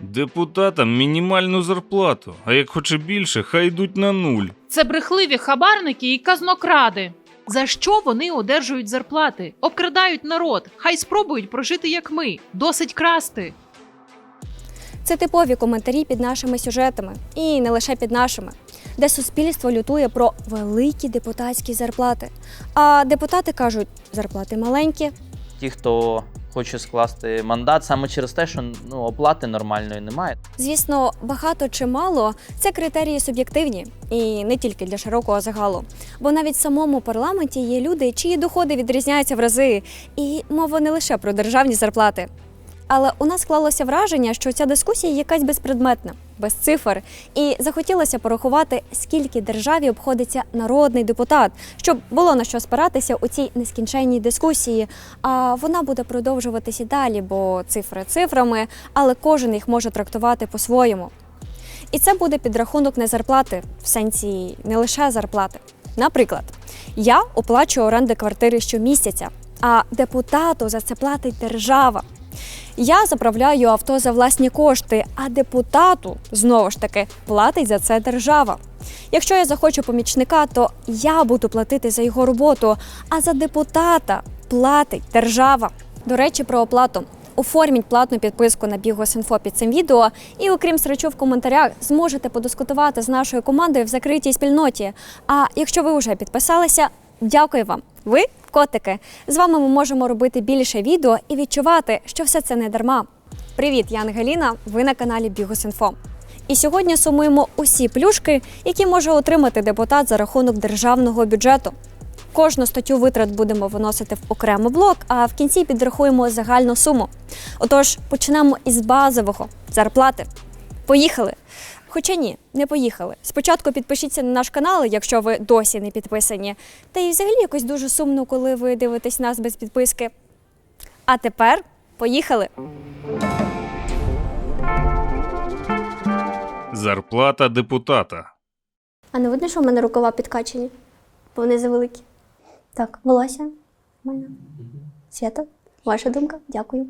Депутатам мінімальну зарплату, а як хоче більше, хай йдуть на нуль. Це брехливі хабарники і казнокради. За що вони одержують зарплати? Обкрадають народ. Хай спробують прожити як ми. Досить красти. Це типові коментарі під нашими сюжетами, і не лише під нашими, де суспільство лютує про великі депутатські зарплати. А депутати кажуть, зарплати маленькі. Ті, хто хоче скласти мандат саме через те, що ну, оплати нормальної немає. Звісно, багато чи мало це критерії суб'єктивні і не тільки для широкого загалу. Бо навіть в самому парламенті є люди, чиї доходи відрізняються в рази, і мова не лише про державні зарплати. Але у нас склалося враження, що ця дискусія якась безпредметна, без цифр, і захотілося порахувати, скільки державі обходиться народний депутат, щоб було на що спиратися у цій нескінченній дискусії. А вона буде продовжуватися далі, бо цифри цифрами, але кожен їх може трактувати по-своєму. І це буде підрахунок не зарплати, в сенсі не лише зарплати. Наприклад, я оплачую оренди квартири щомісяця, а депутату за це платить держава. Я заправляю авто за власні кошти, а депутату знову ж таки платить за це держава. Якщо я захочу помічника, то я буду платити за його роботу, а за депутата платить держава. До речі, про оплату. Оформіть платну підписку на Бігос.Інфо під цим відео, і окрім срачу в коментарях, зможете подискутувати з нашою командою в закритій спільноті. А якщо ви вже підписалися, дякую вам. Ви котики. З вами ми можемо робити більше відео і відчувати, що все це не дарма. Привіт, я Ангеліна. Ви на каналі Бігос.Інфо. І сьогодні сумуємо усі плюшки, які може отримати депутат за рахунок державного бюджету. Кожну статтю витрат будемо виносити в окремо блок, а в кінці підрахуємо загальну суму. Отож, почнемо із базового зарплати. Поїхали! Хоча ні, не поїхали. Спочатку підпишіться на наш канал, якщо ви досі не підписані. Та і взагалі якось дуже сумно, коли ви дивитесь нас без підписки. А тепер поїхали! Зарплата депутата. А не видно, що в мене рукава підкачені? Бо вони завеликі. Так, волосся. Нормально. Свято, ваша думка? Дякую.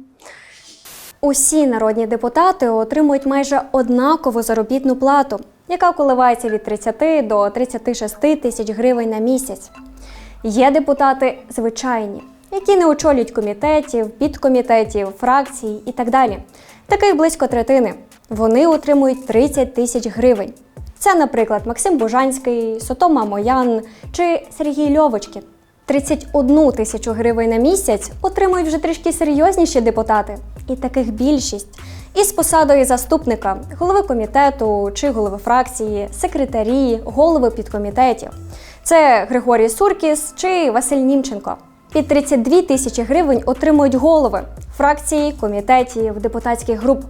Усі народні депутати отримують майже однакову заробітну плату, яка коливається від 30 до 36 тисяч гривень на місяць. Є депутати звичайні, які не очолюють комітетів, підкомітетів, фракцій і так далі. Таких близько третини. Вони отримують 30 тисяч гривень. Це, наприклад, Максим Бужанський, Сотома Моян чи Сергій Льовочкін. 31 тисячу гривень на місяць отримують вже трішки серйозніші депутати, і таких більшість. Із посадою заступника, голови комітету чи голови фракції, секретарі, голови підкомітетів. Це Григорій Суркіс чи Василь Німченко. Під 32 тисячі гривень отримують голови фракції, комітетів, депутатських груп.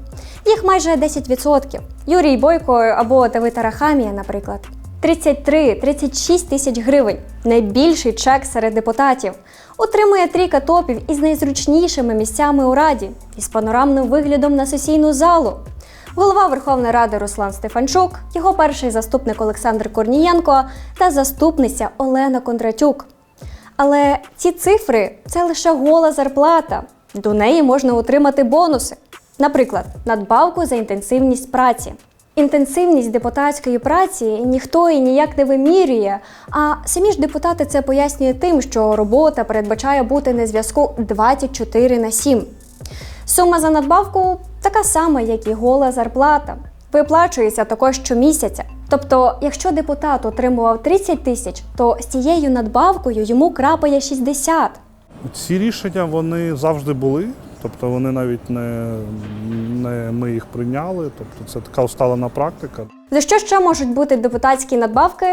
Їх майже 10%. Юрій Бойко або Давид Арахамія, наприклад. 33-36 тисяч гривень найбільший чек серед депутатів. Отримує трійка топів із найзручнішими місцями у раді із панорамним виглядом на сесійну залу. Голова Верховної Ради Руслан Стефанчук, його перший заступник Олександр Корнієнко та заступниця Олена Кондратюк. Але ці цифри це лише гола зарплата. До неї можна отримати бонуси. Наприклад, надбавку за інтенсивність праці. Інтенсивність депутатської праці ніхто і ніяк не вимірює. А самі ж депутати це пояснюють тим, що робота передбачає бути на зв'язку 24 на 7. Сума за надбавку така сама, як і гола зарплата. Виплачується також щомісяця. Тобто, якщо депутат отримував 30 тисяч, то з цією надбавкою йому крапає 60. Ці рішення вони завжди були, тобто вони навіть не, не ми їх прийняли. Тобто це така усталена практика. За що ще можуть бути депутатські надбавки?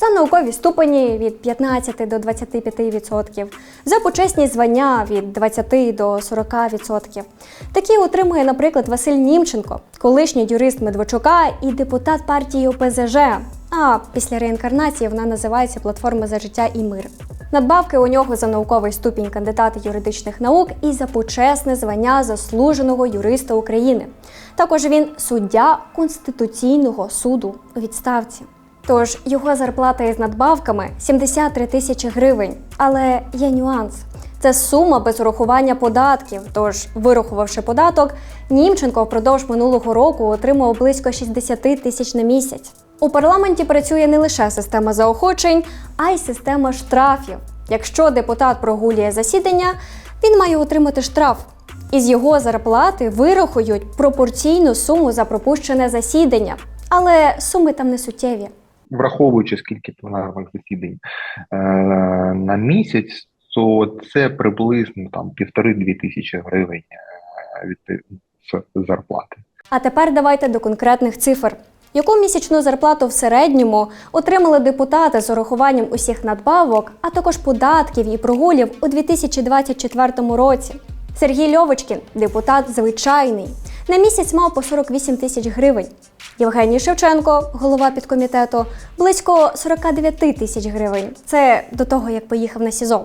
За наукові ступені від 15 до 25%, за почесні звання від 20 до 40%. Такі отримує, наприклад, Василь Німченко, колишній юрист Медведчука і депутат партії ОПЗЖ. А після реінкарнації вона називається Платформа за життя і мир. Надбавки у нього за науковий ступінь кандидата юридичних наук і за почесне звання заслуженого юриста України. Також він суддя Конституційного суду у відставці. Тож його зарплата із надбавками 73 тисячі гривень. Але є нюанс. Це сума без урахування податків. Тож, вирахувавши податок, Німченко впродовж минулого року отримав близько 60 тисяч на місяць. У парламенті працює не лише система заохочень, а й система штрафів. Якщо депутат прогулює засідання, він має отримати штраф. Із його зарплати вирахують пропорційну суму за пропущене засідання, але суми там не суттєві. враховуючи скільки пленарних засідань е, на місяць, то це приблизно там півтори-дві тисячі гривень е, від зарплати. А тепер давайте до конкретних цифр. Яку місячну зарплату в середньому отримали депутати з урахуванням усіх надбавок, а також податків і прогулів у 2024 році? Сергій Льовочкін, депутат звичайний, на місяць мав по 48 тисяч гривень. Євгеній Шевченко, голова підкомітету, близько 49 тисяч гривень. Це до того, як поїхав на СІЗО.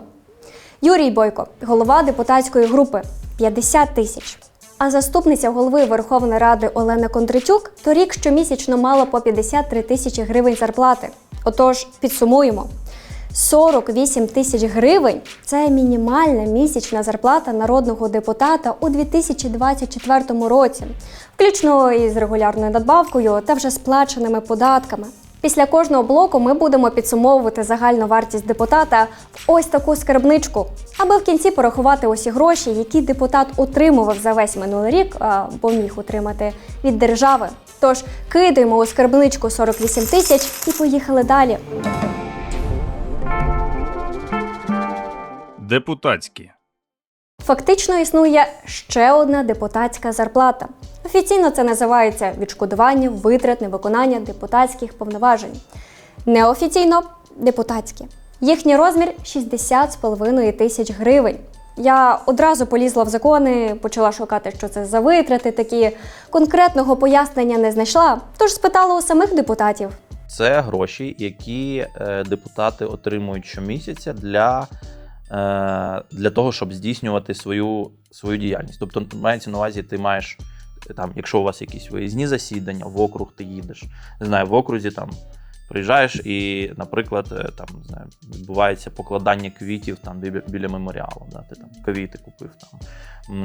Юрій Бойко, голова депутатської групи 50 тисяч. А заступниця голови Верховної Ради Олена Кондричук торік щомісячно мала по 53 тисячі гривень зарплати. Отож, підсумуємо. 48 тисяч гривень це мінімальна місячна зарплата народного депутата у 2024 році, включно із регулярною надбавкою та вже сплаченими податками. Після кожного блоку ми будемо підсумовувати загальну вартість депутата в ось таку скарбничку, аби в кінці порахувати усі гроші, які депутат отримував за весь минулий рік або міг отримати від держави. Тож кидаємо у скарбничку 48 тисяч і поїхали далі. Депутатські. Фактично існує ще одна депутатська зарплата. Офіційно це називається відшкодування витрат невиконання депутатських повноважень. Неофіційно депутатські. Їхній розмір 60,5 тисяч гривень. Я одразу полізла в закони, почала шукати, що це за витрати такі. Конкретного пояснення не знайшла, тож спитала у самих депутатів. Це гроші, які е, депутати отримують щомісяця для, для того, щоб здійснювати свою, свою діяльність. Тобто, мається на увазі, ти маєш там, якщо у вас якісь виїзні засідання, в округ ти їдеш, не знаю, в окрузі там. Приїжджаєш і, наприклад, е, там не знаю, відбувається покладання квітів там біля, біля меморіалу. Да? Ти там квіти купив, там,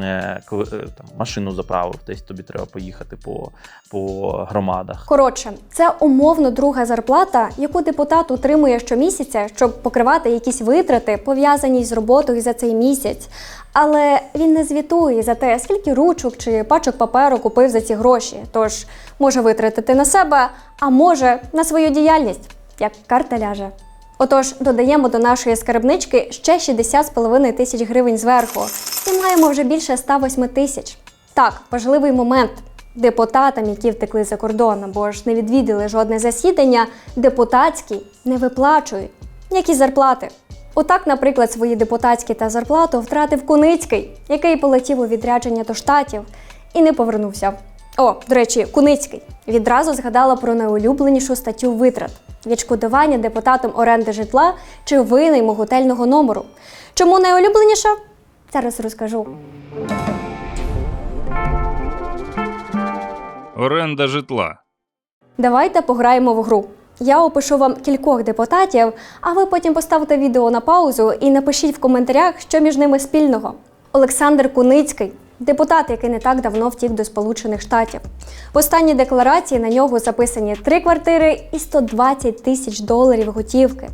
е, кв- е, там машину заправив, десь тобі треба поїхати по, по громадах. Коротше, це умовно друга зарплата, яку депутат отримує щомісяця, щоб покривати якісь витрати, пов'язані з роботою за цей місяць. Але він не звітує за те, скільки ручок чи пачок паперу купив за ці гроші. Тож може витратити на себе, а може на свою діяльність, як карта ляже. Отож, додаємо до нашої скарбнички ще 60,5 тисяч гривень зверху. І маємо вже більше 108 тисяч. Так, важливий момент. Депутатам, які втекли за кордон або ж не відвідали жодне засідання, депутатські не виплачують які зарплати. Отак, наприклад, свої депутатські та зарплату втратив Куницький, який полетів у відрядження до штатів і не повернувся. О, до речі, Куницький відразу згадала про найулюбленішу статтю витрат відшкодування депутатам оренди житла чи винайму готельного номеру. Чому найулюбленіша? Зараз розкажу. Оренда житла. Давайте пограємо в гру. Я опишу вам кількох депутатів, а ви потім поставите відео на паузу і напишіть в коментарях, що між ними спільного. Олександр Куницький, депутат, який не так давно втік до Сполучених Штатів. В останній декларації на нього записані три квартири і 120 тисяч доларів готівки.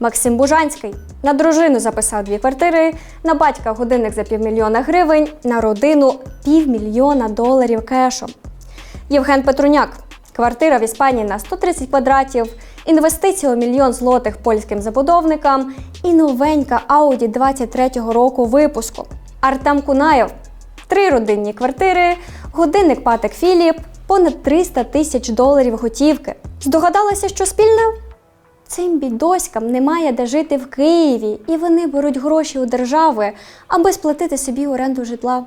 Максим Бужанський на дружину записав дві квартири, на батька годинник за півмільйона гривень, на родину півмільйона доларів кешом. Євген Петруняк. Квартира в Іспанії на 130 квадратів, інвестиції у мільйон злотих польським забудовникам і новенька Audi 23-го року випуску. Артем Кунаєв. Три родинні квартири, годинник Патек Філіп, понад 300 тисяч доларів готівки. Здогадалася, що спільне? Цим бідоськам немає де жити в Києві, і вони беруть гроші у держави, аби сплатити собі оренду житла.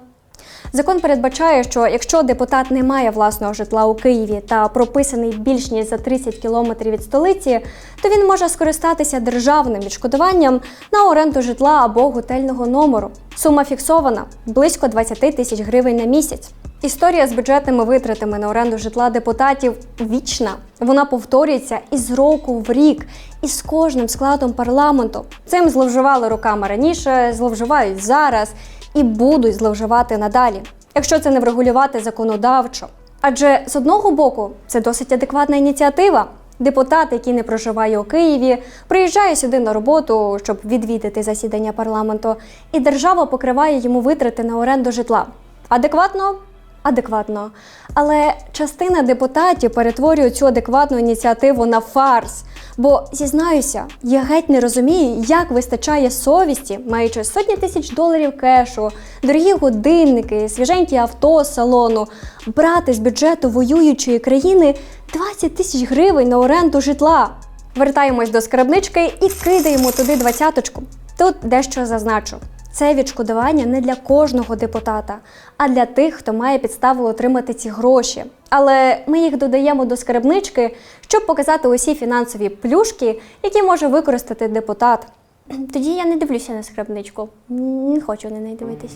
Закон передбачає, що якщо депутат не має власного житла у Києві та прописаний більш ніж за 30 кілометрів від столиці, то він може скористатися державним відшкодуванням на оренду житла або готельного номеру. Сума фіксована близько 20 тисяч гривень на місяць. Історія з бюджетними витратами на оренду житла депутатів вічна. Вона повторюється із року в рік, і з кожним складом парламенту. Цим зловживали роками раніше, зловживають зараз і будуть зловживати надалі, якщо це не врегулювати законодавчо. Адже з одного боку це досить адекватна ініціатива. Депутат, який не проживає у Києві, приїжджає сюди на роботу, щоб відвідати засідання парламенту, і держава покриває йому витрати на оренду житла. Адекватно? Адекватно. Але частина депутатів перетворює цю адекватну ініціативу на фарс. Бо зізнаюся, я геть не розумію, як вистачає совісті, маючи сотні тисяч доларів кешу, дорогі годинники, свіженькі авто салону, брати з бюджету воюючої країни 20 тисяч гривень на оренду житла. Вертаємось до скарбнички і кидаємо туди двадцяточку. Тут дещо зазначу. Це відшкодування не для кожного депутата, а для тих, хто має підставу отримати ці гроші. Але ми їх додаємо до скарбнички, щоб показати усі фінансові плюшки, які може використати депутат. Тоді я не дивлюся на скарбничку. Не хочу на неї дивитись.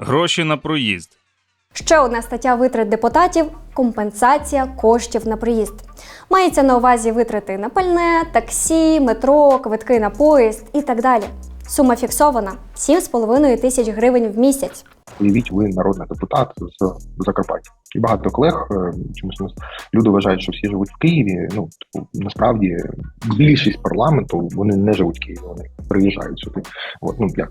Гроші на проїзд. Ще одна стаття витрат депутатів компенсація коштів на проїзд. Мається на увазі витрати на пальне, таксі, метро, квитки на поїзд і так далі. Сума фіксована 7,5 тисяч гривень в місяць. Уявіть, ви народний депутат з Закарпаття. І багато колег е, чомусь нас люди вважають, що всі живуть в Києві. Ну типу, насправді більшість парламенту вони не живуть в Києві, вони приїжджають сюди. От ну як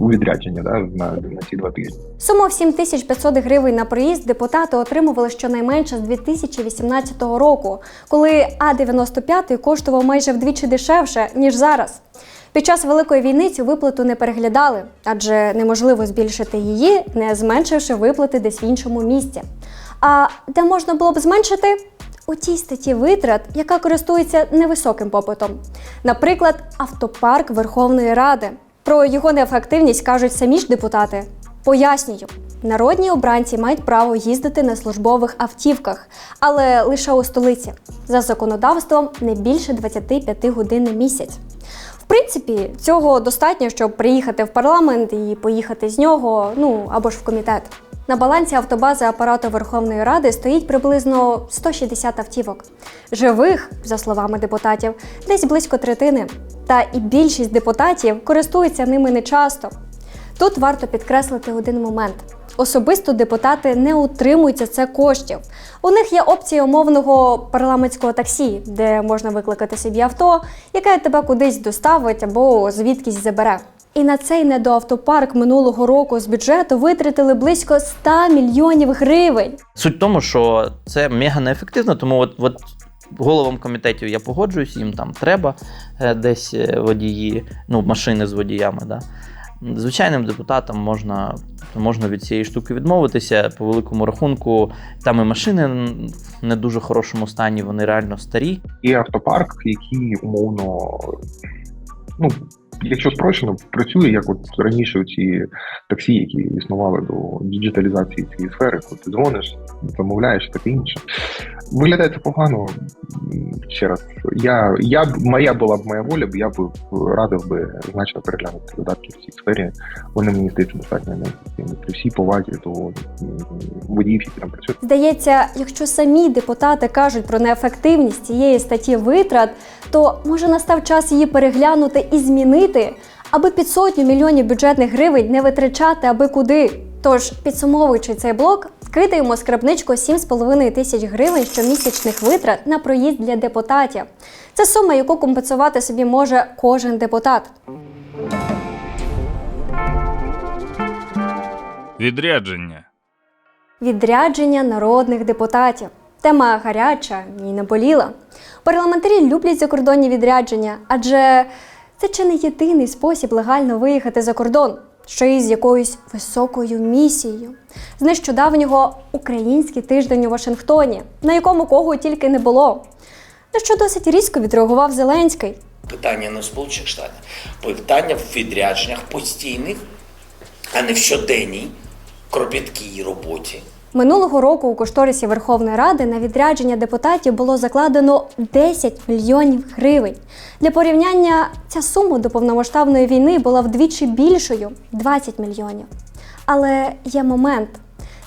у відрядження, да, на, на ці два тижні. Суму в 7500 гривень на проїзд депутати отримували щонайменше з 2018 року, коли А-95 коштував майже вдвічі дешевше, ніж зараз. Під час Великої війни цю виплату не переглядали, адже неможливо збільшити її, не зменшивши виплати десь в іншому місці. А де можна було б зменшити? У тій статті витрат, яка користується невисоким попитом. Наприклад, автопарк Верховної Ради. Про його неефективність кажуть самі ж депутати. Пояснюю, народні обранці мають право їздити на службових автівках, але лише у столиці. За законодавством не більше 25 годин на місяць. В принципі, цього достатньо, щоб приїхати в парламент і поїхати з нього, ну або ж в комітет. На балансі автобази апарату Верховної Ради стоїть приблизно 160 автівок. Живих, за словами депутатів, десь близько третини. Та і більшість депутатів користуються ними нечасто. Тут варто підкреслити один момент. Особисто депутати не утримуються це коштів. У них є опція умовного парламентського таксі, де можна викликати собі авто, яке тебе кудись доставить або звідкись забере. І на цей недоавтопарк минулого року з бюджету витратили близько 100 мільйонів гривень. Суть в тому, що це мега неефективно, тому от, от головам комітетів я погоджуюсь, їм там треба е, десь е, водії, ну, машини з водіями. Да. Звичайним депутатам можна, можна від цієї штуки відмовитися. По великому рахунку, там і машини в не дуже хорошому стані, вони реально старі. Є автопарк, який умовно, ну, якщо спрощено, працює як от раніше ці таксі, які існували до діджиталізації цієї сфери, коли ти дзвониш, замовляєш таке інше. Виглядає це погано. Ще раз, я, я б- моя була б моя воля, б я б радив би значно переглянути видатки в цій сфері. Вони мені здається достатньо неефективні. При всій повазі до водіїв, які там працюють. Здається, якщо самі депутати кажуть про неефективність цієї статті витрат, то може настав час її переглянути і змінити, аби під сотню мільйонів бюджетних гривень не витрачати аби куди. Тож, підсумовуючи цей блок, кидаємо скрабничку 7,5 тисяч гривень щомісячних витрат на проїзд для депутатів. Це сума, яку компенсувати собі може кожен депутат. Відрядження. Відрядження народних депутатів. Тема гаряча і наболіла. Парламентарі люблять закордонні відрядження, адже це чи не єдиний спосіб легально виїхати за кордон, ще й з якоюсь високою місією. З нещодавнього український тиждень у Вашингтоні, на якому кого тільки не було. На що досить різко відреагував Зеленський. Питання не в Сполучених Штатах, питання в відрядженнях постійних, а не в щоденній кропіткій роботі. Минулого року у кошторисі Верховної Ради на відрядження депутатів було закладено 10 мільйонів гривень. Для порівняння ця сума до повномасштабної війни була вдвічі більшою 20 мільйонів. Але є момент.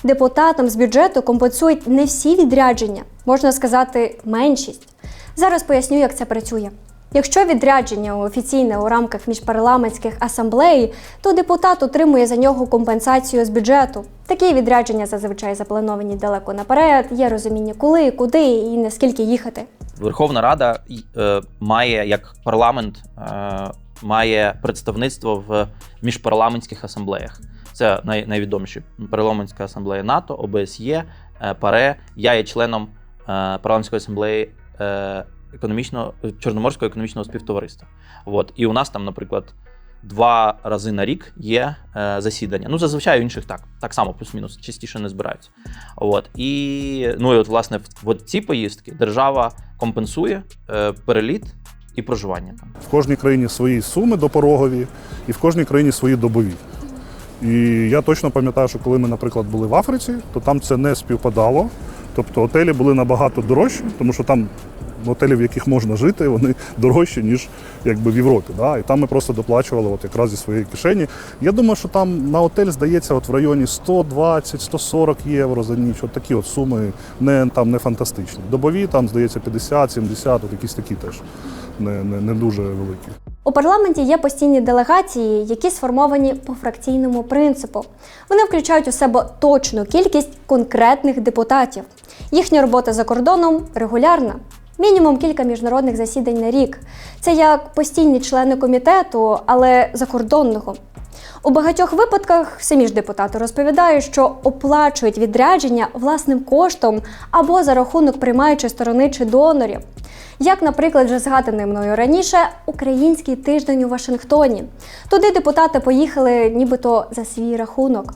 Депутатам з бюджету компенсують не всі відрядження, можна сказати, меншість. Зараз поясню, як це працює. Якщо відрядження офіційне у рамках міжпарламентських асамблей, то депутат отримує за нього компенсацію з бюджету. Такі відрядження зазвичай заплановані далеко наперед, є розуміння, коли, куди і наскільки їхати. Верховна Рада е, має як парламент е, має представництво в міжпарламентських асамблеях. Це най, найвідоміші парламентська асамблея НАТО, ОБСЄ, е, ПАРЕ. Я є членом е, парламентської асамблеї е, економічного Чорноморського економічного співтовариства. От. І у нас там, наприклад, два рази на рік є е, засідання. Ну, зазвичай у інших так, так само, плюс-мінус, частіше не збираються. От. І, ну, і от, власне, в, в ці поїздки держава компенсує е, переліт і проживання. В кожній країні свої суми допорогові, і в кожній країні свої добові. І я точно пам'ятаю, що коли ми, наприклад, були в Африці, то там це не співпадало. Тобто готелі були набагато дорожчі, тому що там готелі, в яких можна жити, вони дорожчі, ніж якби в Європі. Да? І там ми просто доплачували от якраз зі своєї кишені. Я думаю, що там на готель здається от в районі 120-140 євро за ніч. От такі от суми не, там не фантастичні. Добові там, здається, 50-70, от якісь такі теж не, не, не дуже великі. У парламенті є постійні делегації, які сформовані по фракційному принципу. Вони включають у себе точну кількість конкретних депутатів. Їхня робота за кордоном регулярна. Мінімум кілька міжнародних засідань на рік. Це як постійні члени комітету, але закордонного. У багатьох випадках самі ж депутати розповідають, що оплачують відрядження власним коштом або за рахунок приймаючої сторони чи донорів. Як, наприклад, вже згаданий мною раніше, український тиждень у Вашингтоні. Туди депутати поїхали нібито за свій рахунок.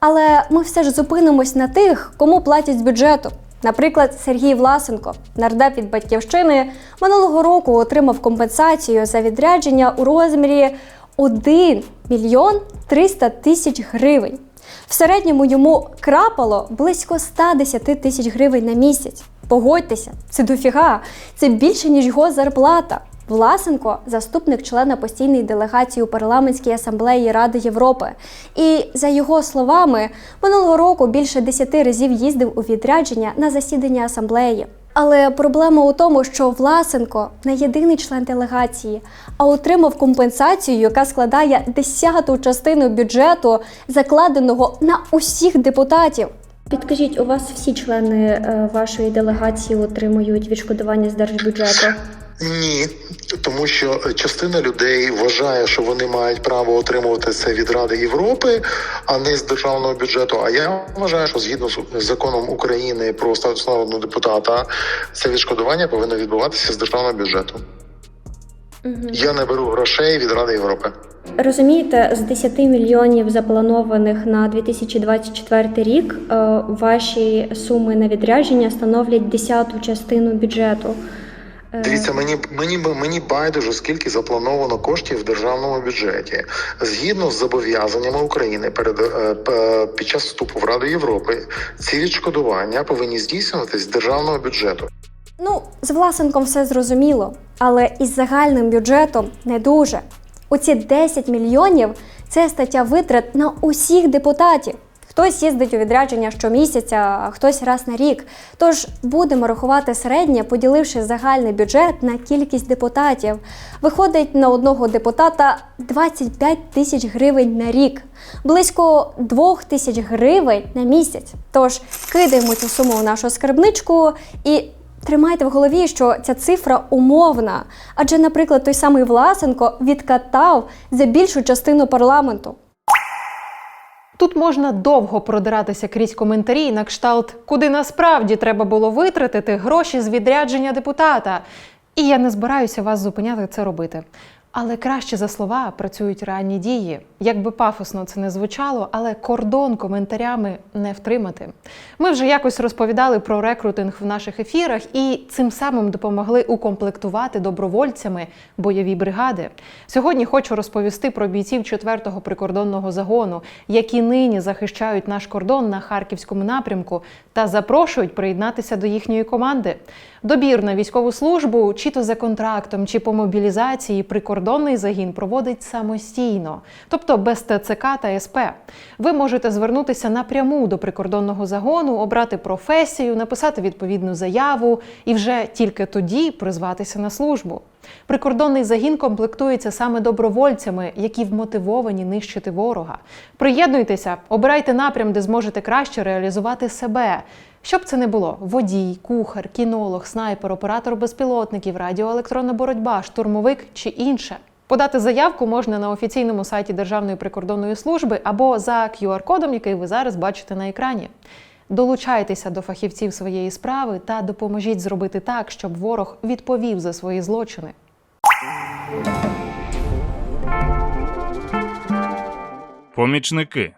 Але ми все ж зупинимось на тих, кому платять з бюджету. Наприклад, Сергій Власенко, нардеп від батьківщини, минулого року отримав компенсацію за відрядження у розмірі 1 мільйон 300 тисяч гривень. В середньому йому крапало близько 110 тисяч гривень на місяць. Погодьтеся, це дофіга, це більше, ніж його зарплата. Власенко заступник члена постійної делегації у парламентській асамблеї Ради Європи. І за його словами, минулого року більше 10 разів їздив у відрядження на засідання асамблеї. Але проблема у тому, що Власенко не єдиний член делегації, а отримав компенсацію, яка складає десяту частину бюджету, закладеного на усіх депутатів. Підкажіть, у вас всі члени е, вашої делегації отримують відшкодування з держбюджету? Ні, тому що частина людей вважає, що вони мають право отримувати це від Ради Європи, а не з державного бюджету. А я вважаю, що згідно з законом України про статус народного депутата, це відшкодування повинно відбуватися з державного бюджету. Я не беру грошей від Ради Європи. Розумієте, з 10 мільйонів запланованих на 2024 рік е, ваші суми на відрядження становлять десяту частину бюджету. Е, Дивіться, мені мені мені байдуже, скільки заплановано коштів в державному бюджеті. Згідно з зобов'язаннями України перед е, під час вступу в Раду Європи, ці відшкодування повинні здійснюватись з державного бюджету. Ну, з Власенком все зрозуміло, але із загальним бюджетом не дуже. Оці 10 мільйонів це стаття витрат на усіх депутатів. Хтось їздить у відрядження щомісяця, хтось раз на рік. Тож будемо рахувати середнє, поділивши загальний бюджет на кількість депутатів. Виходить на одного депутата 25 тисяч гривень на рік, близько 2 тисяч гривень на місяць. Тож кидаємо цю суму в нашу скарбничку і Тримайте в голові, що ця цифра умовна, адже, наприклад, той самий Власенко відкатав за більшу частину парламенту. Тут можна довго продиратися крізь коментарі на кшталт, куди насправді треба було витратити гроші з відрядження депутата. І я не збираюся вас зупиняти це робити. Але краще за слова працюють реальні дії. Як би пафосно це не звучало, але кордон коментарями не втримати. Ми вже якось розповідали про рекрутинг в наших ефірах і цим самим допомогли укомплектувати добровольцями бойові бригади. Сьогодні хочу розповісти про бійців 4-го прикордонного загону, які нині захищають наш кордон на харківському напрямку та запрошують приєднатися до їхньої команди. Добір на військову службу, чи то за контрактом, чи по мобілізації, прикордонний загін проводить самостійно, тобто без ТЦК та СП. Ви можете звернутися напряму до прикордонного загону, обрати професію, написати відповідну заяву і вже тільки тоді призватися на службу. Прикордонний загін комплектується саме добровольцями, які вмотивовані нищити ворога. Приєднуйтеся, обирайте напрям, де зможете краще реалізувати себе. Щоб це не було: водій, кухар, кінолог, снайпер, оператор безпілотників, радіоелектронна боротьба, штурмовик чи інше. Подати заявку можна на офіційному сайті Державної прикордонної служби або за QR-кодом, який ви зараз бачите на екрані. Долучайтеся до фахівців своєї справи та допоможіть зробити так, щоб ворог відповів за свої злочини. Помічники.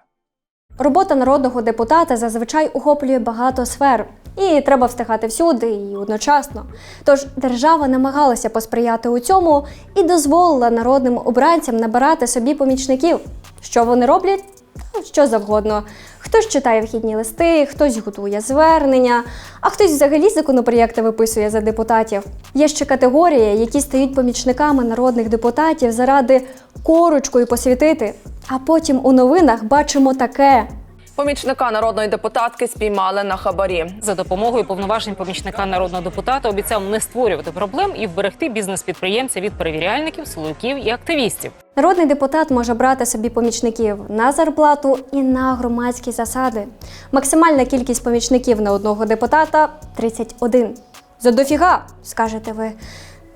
Робота народного депутата зазвичай охоплює багато сфер, і треба встигати всюди і одночасно. Тож держава намагалася посприяти у цьому і дозволила народним обранцям набирати собі помічників. Що вони роблять? Та Що завгодно. Хтось читає вхідні листи, хтось готує звернення, а хтось взагалі законопроєкти виписує за депутатів. Є ще категорії, які стають помічниками народних депутатів заради корочкою посвітити. А потім у новинах бачимо таке. Помічника народної депутатки спіймали на хабарі. За допомогою повноважень помічника народного депутата обіцяв не створювати проблем і вберегти бізнес-підприємця від перевіряльників, силовиків і активістів. Народний депутат може брати собі помічників на зарплату і на громадські засади. Максимальна кількість помічників на одного депутата 31. За дофіга, скажете ви.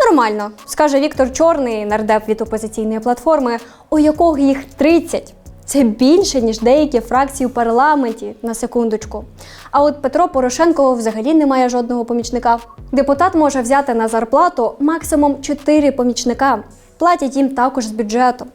Нормально, скаже Віктор Чорний, нардеп від опозиційної платформи, у якого їх 30. Це більше, ніж деякі фракції у парламенті, на секундочку. А от Петро Порошенко взагалі не має жодного помічника. Депутат може взяти на зарплату максимум 4 помічника. Платять їм також з бюджету.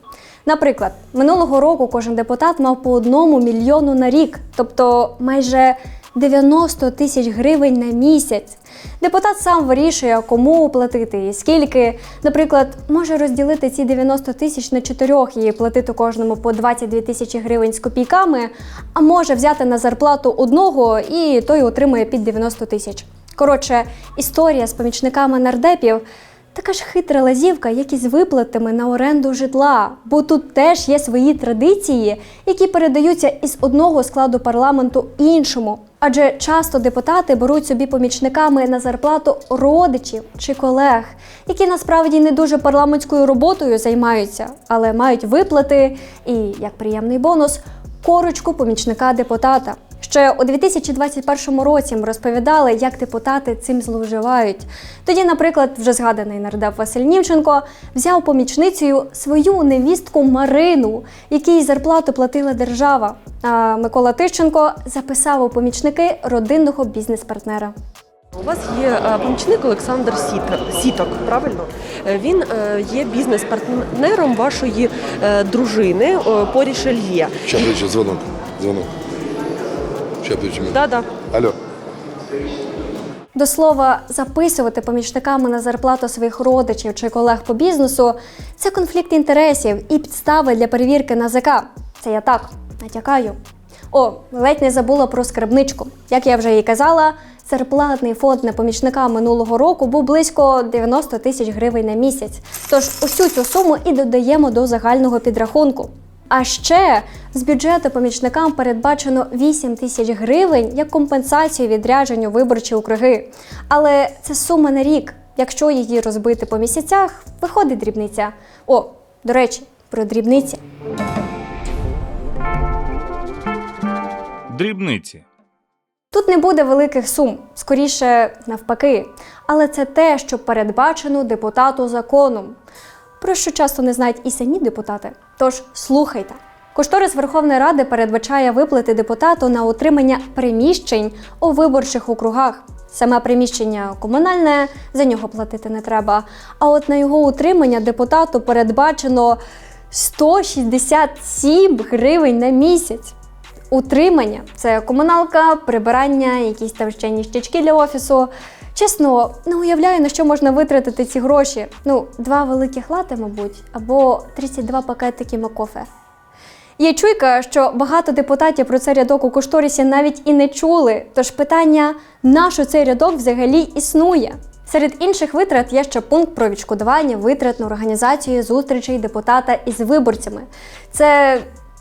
Наприклад, минулого року кожен депутат мав по одному мільйону на рік, тобто майже 90 тисяч гривень на місяць. Депутат сам вирішує, кому платити і скільки. Наприклад, може розділити ці 90 тисяч на чотирьох і платити кожному по 22 тисячі гривень з копійками, а може взяти на зарплату одного і той отримує під 90 тисяч. Коротше, історія з помічниками нардепів така ж хитра лазівка, як і з виплатами на оренду житла, бо тут теж є свої традиції, які передаються із одного складу парламенту іншому. Адже часто депутати беруть собі помічниками на зарплату родичів чи колег, які насправді не дуже парламентською роботою займаються, але мають виплати і, як приємний бонус, корочку помічника депутата. Ще у 2021 році ми розповідали, як депутати цим зловживають. Тоді, наприклад, вже згаданий нардеп Василь Німченко взяв помічницею свою невістку Марину, якій зарплату платила держава. А Микола Тищенко записав у помічники родинного бізнес-партнера. У вас є е, помічник Олександр Сітер, Сіток, правильно? Е, Він е, є бізнес-партнером вашої дружини по Рішельє. Ще плече, дзвонок. Дзвонок. Ще плече. Да-да. Алло. До слова, записувати помічниками на зарплату своїх родичів чи колег по бізнесу це конфлікт інтересів і підстави для перевірки НАЗК. Це я так натякаю. О, ледь не забула про скарбничку. Як я вже і казала, зарплатний фонд на помічника минулого року був близько 90 тисяч гривень на місяць. Тож усю цю суму і додаємо до загального підрахунку. А ще з бюджету помічникам передбачено 8 тисяч гривень як компенсацію відрядженню виборчі округи. Але це сума на рік. Якщо її розбити по місяцях, виходить дрібниця. О, до речі, про дрібниці. Дрібниці. Тут не буде великих сум, скоріше навпаки. Але це те, що передбачено депутату законом, про що часто не знають і самі депутати. Тож слухайте. Кошторис Верховної Ради передбачає виплати депутату на утримання приміщень у виборчих округах. Саме приміщення комунальне, за нього платити не треба. А от на його утримання депутату передбачено 167 гривень на місяць. Утримання це комуналка, прибирання, якісь там ще ніштячки для офісу. Чесно, не уявляю, на що можна витратити ці гроші. Ну, два великих лати, мабуть, або 32 пакетики макофе. Є чуйка, що багато депутатів про цей рядок у кошторисі навіть і не чули. Тож питання, на що цей рядок взагалі існує? Серед інших витрат є ще пункт про відшкодування витрат на організацію зустрічей депутата із виборцями. Це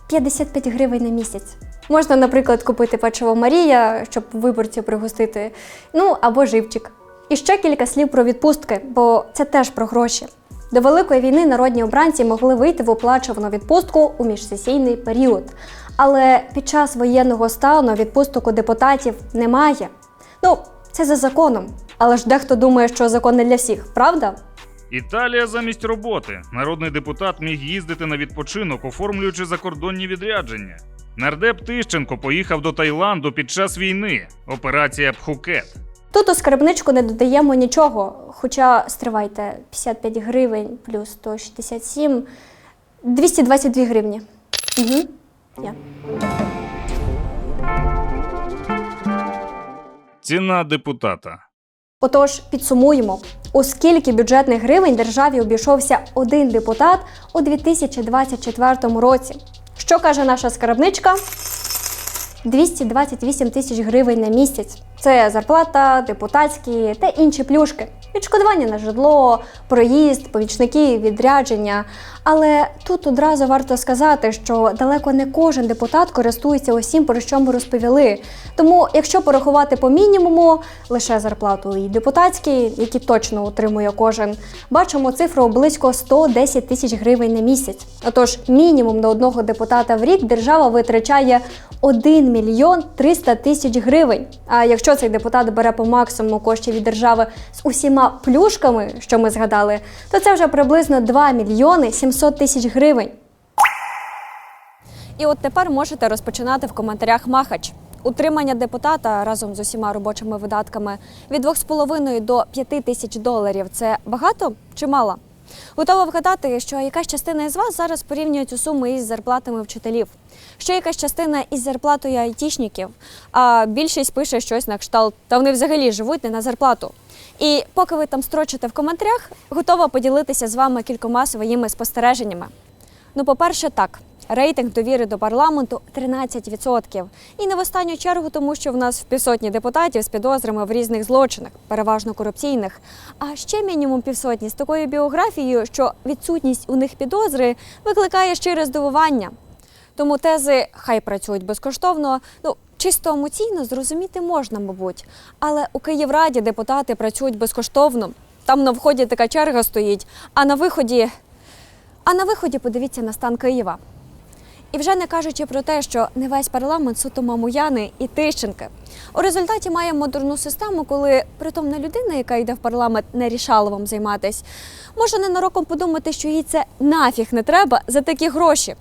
55 гривень на місяць. Можна, наприклад, купити печиво Марія, щоб виборців пригостити, ну або живчик. І ще кілька слів про відпустки, бо це теж про гроші. До Великої війни народні обранці могли вийти в оплачувану відпустку у міжсесійний період. Але під час воєнного стану відпусток у депутатів немає. Ну, це за законом. Але ж дехто думає, що закон не для всіх, правда? Італія замість роботи. Народний депутат міг їздити на відпочинок, оформлюючи закордонні відрядження. Нардеп Тищенко поїхав до Таїланду під час війни. Операція Пхукет. Тут у скарбничку не додаємо нічого. Хоча, стривайте, 55 гривень плюс 167, 222 гривні. Угу. Я. Ціна депутата. Отож, підсумуємо, у скільки бюджетних гривень державі обійшовся один депутат у 2024 році. Що каже наша скарбничка? 228 тисяч гривень на місяць. Це зарплата, депутатські та інші плюшки. Відшкодування на житло, проїзд, помічники, відрядження. Але тут одразу варто сказати, що далеко не кожен депутат користується усім, про що ми розповіли. Тому, якщо порахувати по мінімуму лише зарплату і депутатські, які точно отримує кожен, бачимо цифру близько 110 тисяч гривень на місяць. Отож, мінімум на одного депутата в рік держава витрачає 1 мільйон 300 тисяч гривень. А якщо цей депутат бере по максимуму коштів від держави з усіма плюшками, що ми згадали, то це вже приблизно 2 мільйони 700 тисяч гривень. І от тепер можете розпочинати в коментарях махач. Утримання депутата разом з усіма робочими видатками від 2,5 до 5 тисяч доларів це багато чи мало? Готова вгадати, що якась частина із вас зараз порівнює цю суму із зарплатами вчителів, що якась частина із зарплатою айтішників, а більшість пише щось на кшталт, та вони взагалі живуть не на зарплату. І поки ви там строчите в коментарях, готова поділитися з вами кількома своїми спостереженнями. Ну, по-перше, так. Рейтинг довіри до парламенту 13%. І не в останню чергу, тому що в нас в півсотні депутатів з підозрами в різних злочинах, переважно корупційних. А ще мінімум півсотні з такою біографією, що відсутність у них підозри викликає щире здивування. Тому тези хай працюють безкоштовно. Ну чисто емоційно зрозуміти можна, мабуть. Але у Київраді депутати працюють безкоштовно. Там на вході така черга стоїть, а на виході. А на виході подивіться на стан Києва. І вже не кажучи про те, що не весь парламент суто мамуяни і Тищенки. У результаті маємо дурну систему, коли притомна людина, яка йде в парламент, не рішала вам займатись, може ненароком подумати, що їй це нафіг не треба за такі гроші.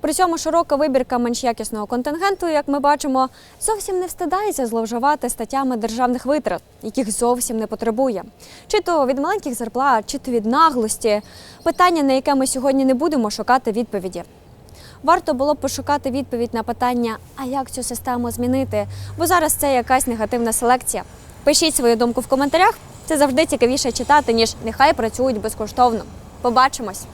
При цьому широка вибірка менш якісного контингенту, як ми бачимо, зовсім не встидається зловживати статтями державних витрат, яких зовсім не потребує. Чи то від маленьких зарплат, чи то від наглості. Питання, на яке ми сьогодні не будемо шукати відповіді. Варто було б пошукати відповідь на питання, а як цю систему змінити, бо зараз це якась негативна селекція. Пишіть свою думку в коментарях. Це завжди цікавіше читати, ніж нехай працюють безкоштовно. Побачимось!